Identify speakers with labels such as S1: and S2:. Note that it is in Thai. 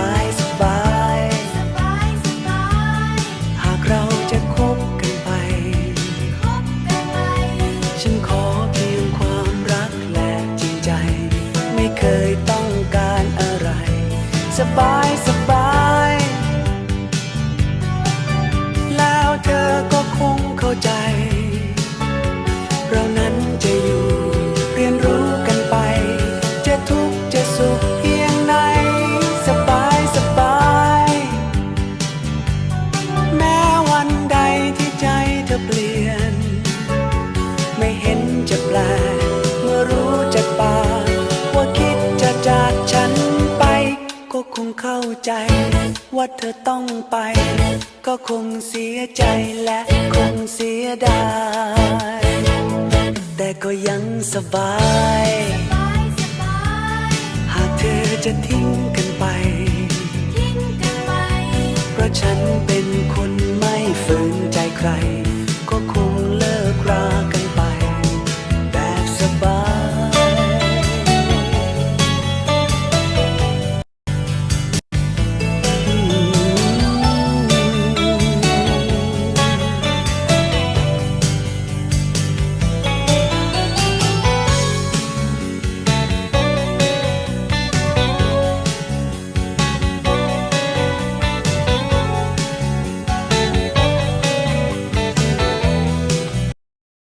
S1: ย ส คงเข้าใจ ว่าเธอต้องไป ก็คงเสียใจและคงเสียดาย แต่ก็ยังสบาย
S2: บายบาย
S1: หากเธอจะทิ้ง